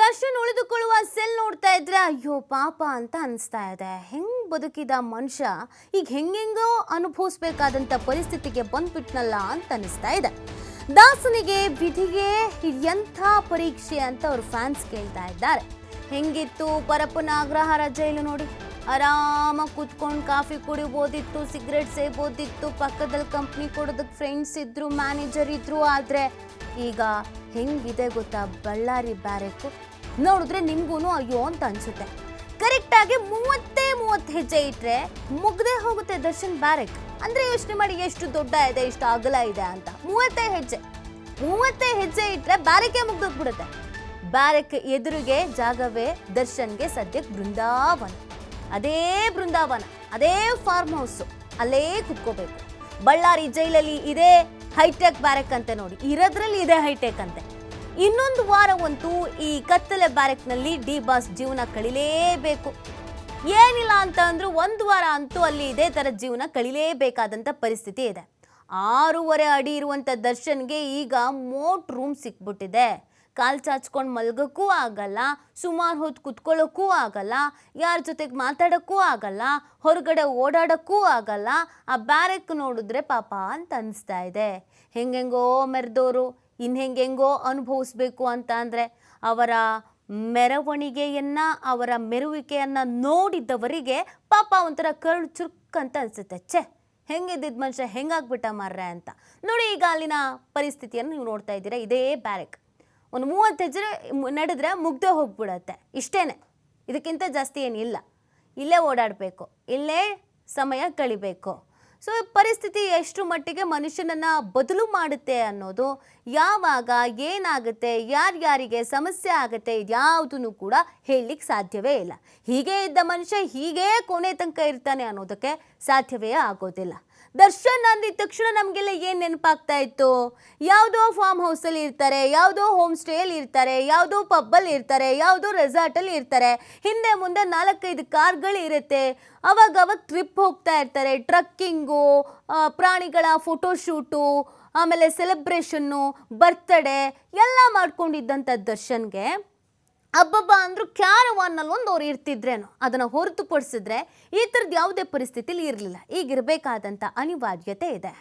Darshan ಉಳಿದುಕೊಳ್ಳುವ cell ನೋಡ್ತಾ ಇದ್ರೆ, ಅಯ್ಯೋ ಪಾಪ ಅಂತ ಅನಿಸ್ತಾ ಇದೆ. ಹೆಂಗ್ ಬದುಕಿದ ಮನುಷ್ಯ ಈಗ ಹೆಂಗೆಂಗೋ ಅನುಭವಿಸ್ಬೇಕಾದಂಥ ಪರಿಸ್ಥಿತಿಗೆ ಬಂದ್ಬಿಟ್ನಲ್ಲ ಅಂತ ಅನಿಸ್ತಾ ಇದೆ. ದಾಸನಿಗೆ ವಿಧಿಗೆ ಎಂಥ ಪರೀಕ್ಷೆ ಅಂತ ಅವ್ರ ಫ್ಯಾನ್ಸ್ ಕೇಳ್ತಾ ಇದ್ದಾರೆ. ಹೆಂಗಿತ್ತು ಪರಪ್ಪನ ಅಗ್ರಹಾರ ಜೈಲು ನೋಡಿ. ಆರಾಮಾಗಿ ಕೂತ್ಕೊಂಡು ಕಾಫಿ ಕುಡಿಬೋದಿತ್ತು ಸಿಗರೇಟ್ ಸೇಬೋದಿತ್ತು ಪಕ್ಕದಲ್ಲಿ ಕಂಪ್ನಿ ಕೊಡೋದಕ್ಕೆ ಫ್ರೆಂಡ್ಸ್ ಇದ್ರು ಮ್ಯಾನೇಜರ್ ಇದ್ರು, ಆದರೆ ಈಗ ಹೆಂಗಿದೆ ಗೊತ್ತಾ? ಬಳ್ಳಾರಿ ಬ್ಯಾರೆಕ್ಕು ನೋಡಿದ್ರೆ ನಿಮ್ಗೂ ಅಯ್ಯೋ ಅಂತ ಅನ್ಸುತ್ತೆ. ಕರೆಕ್ಟಾಗಿ ಮೂವತ್ತೇ ಮೂವತ್ತು ಹೆಜ್ಜೆ ಇಟ್ಟರೆ ಮುಗ್ದೇ ಹೋಗುತ್ತೆ ದರ್ಶನ್ ಬ್ಯಾರೆಕ್. ಅಂದ್ರೆ ಯೋಚನೆ ಮಾಡಿ ಎಷ್ಟು ದೊಡ್ಡ ಇದೆ ಎಷ್ಟು ಅಗಲ ಇದೆ ಅಂತ. ಮೂವತ್ತೇ ಹೆಜ್ಜೆ. ಮೂವತ್ತೇ ಹೆಜ್ಜೆ ಇಟ್ರೆ ಬ್ಯಾರೆಕ್ಕೆ ಮುಗ್ದೋಗ್ಬಿಡುತ್ತೆ. ಬ್ಯಾರೆಕ್ ಎದುರಿಗೆ ಜಾಗವೇ ದರ್ಶನ್ಗೆ ಸದ್ಯಕ್ಕೆ ಬೃಂದಾವನ. ಅದೇ ಬೃಂದಾವನ. ಅದೇ ಫಾರ್ಮ್ ಹೌಸು ಅಲ್ಲೇ ಕುತ್ಕೋಬೇಕು. ಬಳ್ಳಾರಿ ಜೈಲಲ್ಲಿ ಇದೇ ಹೈಟೆಕ್ ಬ್ಯಾರಕ್ ಅಂತ ನೋಡಿ, ಇರೋದ್ರಲ್ಲಿ ಇದೆ ಹೈಟೆಕ್ ಅಂತೆ. ಇನ್ನೊಂದು ವಾರವಂತೂ ಈ ಕತ್ತಲೆ ಬ್ಯಾರೆಕ್ನಲ್ಲಿ ಡಿ ಬಾಸ್ ಜೀವನ ಕಳಿಲೇಬೇಕು. ಏನಿಲ್ಲ ಅಂತ ಅಂದ್ರೆ ಒಂದು ವಾರ ಅಂತೂ ಅಲ್ಲಿ ಇದೇ ಥರ ಜೀವನ ಕಳಿಲೇಬೇಕಾದಂಥ ಪರಿಸ್ಥಿತಿ ಇದೆ. ಆರೂವರೆ ಅಡಿ ಇರುವಂಥ ದರ್ಶನ್ಗೆ ಈಗ ಮೋಟ್ ರೂಮ್ ಸಿಕ್ಬಿಟ್ಟಿದೆ. ಕಾಲ್ ಚಾಚ್ಕೊಂಡು ಮಲ್ಗೋಕ್ಕೂ ಆಗಲ್ಲ, ಸುಮಾರು ಹೊತ್ತು ಕುತ್ಕೊಳ್ಳೋಕ್ಕೂ ಆಗಲ್ಲ, ಯಾರ ಜೊತೆಗೆ ಮಾತಾಡೋಕ್ಕೂ ಆಗಲ್ಲ, ಹೊರಗಡೆ ಓಡಾಡೋಕ್ಕೂ ಆಗಲ್ಲ, ಆ ಬ್ಯಾರೆಕ್ ನೋಡಿದ್ರೆ ಪಾಪ ಅಂತ ಅನಿಸ್ತಾ ಇದೆ. ಹೆಂಗೆಂಗೋ ಮೆರೆದೋರು ಇನ್ನು ಹೆಂಗೆಂಗೋ ಅನುಭವಿಸ್ಬೇಕು ಅಂತ ಅಂದರೆ ಅವರ ಮೆರವಣಿಗೆಯನ್ನು, ಅವರ ಮೆರುವಿಕೆಯನ್ನು ನೋಡಿದ್ದವರಿಗೆ ಪಾಪ ಒಂಥರ ಕರುಳು ಚುರುಕ್ ಅಂತ ಅನಿಸುತ್ತೆ. ಛೆ ಹೆಂಗಿದ್ದಿದ್ದ ಮನುಷ್ಯ ಹೆಂಗಾಗ್ಬಿಟ್ಟ ಮಾರ್ರೆ ಅಂತ. ನೋಡಿ ಈಗ ಅಲ್ಲಿನ ಪರಿಸ್ಥಿತಿಯನ್ನು ನೀವು ನೋಡ್ತಾ ಇದ್ದೀರಾ, ಇದೇ ಬ್ಯಾರೆಕ್. ಒಂದು ಮೂವತ್ತು ಹೆಜ್ಜೆ ನಡೆದ್ರೆ ಮುಗ್ದೇ ಹೋಗ್ಬಿಡತ್ತೆ. ಇಷ್ಟೇ ಇದಕ್ಕಿಂತ ಜಾಸ್ತಿ ಏನಿಲ್ಲ. ಇಲ್ಲೇ ಓಡಾಡಬೇಕು. ಇಲ್ಲೇ ಸಮಯ ಕಳಿಬೇಕು. ಸೊ ಪರಿಸ್ಥಿತಿ ಎಷ್ಟು ಮಟ್ಟಿಗೆ ಮನುಷ್ಯನನ್ನು ಬದಲು ಮಾಡುತ್ತೆ ಅನ್ನೋದು ಯಾವಾಗ ಏನಾಗುತ್ತೆ, ಯಾರ್ಯಾರಿಗೆ ಸಮಸ್ಯೆ ಆಗುತ್ತೆ ಇದ್ಯಾವುದನ್ನು ಕೂಡ ಹೇಳಲಿಕ್ಕೆ ಸಾಧ್ಯವೇ ಇಲ್ಲ. ಹೀಗೆ ಇದ್ದ ಮನುಷ್ಯ ಹೀಗೇ ಕೊನೆ ತನಕ ಇರ್ತಾನೆ ಅನ್ನೋದಕ್ಕೆ ಸಾಧ್ಯವೇ ಆಗೋದಿಲ್ಲ. ದರ್ಶನ್ ಅಂದಿದ ತಕ್ಷಣ ನಮಗೆಲ್ಲ ಏನು ನೆನಪಾಗ್ತಾ ಇತ್ತು? ಯಾವುದೋ ಫಾರ್ಮ್ ಹೌಸಲ್ಲಿ ಇರ್ತಾರೆ, ಯಾವುದೋ ಹೋಮ್ ಸ್ಟೇಯಲ್ಲಿ ಇರ್ತಾರೆ, ಯಾವುದೋ ಪಬ್ಬಲ್ಲಿ ಇರ್ತಾರೆ, ಯಾವುದೋ ರೆಸಾರ್ಟಲ್ಲಿ ಇರ್ತಾರೆ. ಹಿಂದೆ ಮುಂದೆ ನಾಲ್ಕೈದು ಕಾರ್ಗಳು ಇರುತ್ತೆ. ಅವಾಗ ಅವಾಗ ಟ್ರಿಪ್ ಹೋಗ್ತಾ ಇರ್ತಾರೆ. ಟ್ರಕ್ಕಿಂಗು ಪ್ರಾಣಿಗಳ ಫೋಟೋಶೂಟು ಆಮೇಲೆ ಸೆಲೆಬ್ರೇಷನ್ನು ಬರ್ತ್ಡೇ ಎಲ್ಲ ಮಾಡ್ಕೊಂಡಿದ್ದಂಥ ದರ್ಶನ್ಗೆ. ಅಬ್ಬಬ್ಬ ಅಂದರೂ ಕ್ಯಾರವಾನ್ನಲ್ಲಿ ಒಂದು ಅವ್ರು ಇರ್ತಿದ್ರೇನು, ಅದನ್ನು ಹೊರತುಪಡಿಸಿದ್ರೆ ಈ ಥರದ್ದು ಯಾವುದೇ ಪರಿಸ್ಥಿತಿಲಿ ಇರಲಿಲ್ಲ. ಈಗ ಇರಬೇಕಾದಂಥ ಅನಿವಾರ್ಯತೆ ಇದೆ.